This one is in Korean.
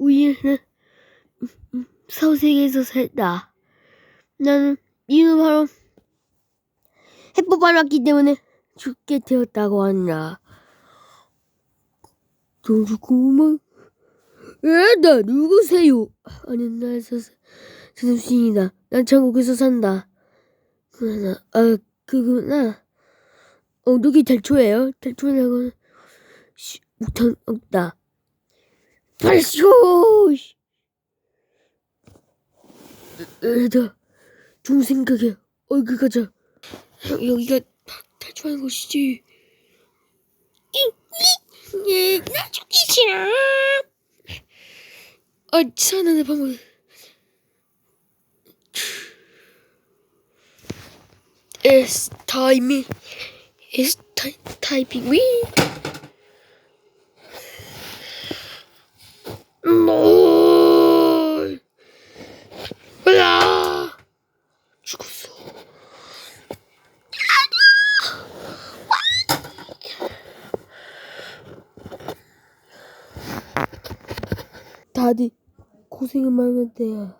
우리는 서세계에서 살다. 나는 이유 바로 해법을 왔기 때문에 죽게 되었다고 한다. 정수 고마. 에, 나 누구세요? 아니, 나 저, 저수신이다. 난 천국에서 산다. 그나, 아, 그구나. 어, 누기 탈출해요? 탈출하고는 씨, 못한 없다. 발쇼! 에다, 좋은 생각이야. 얼굴 가자. 여기가 탈출하는 곳이지. 예, 나 죽기 싫어. 아, 치사하네, 방금. It's timing. It's typing 으아! 죽었어. 다들 고생이 많은데요.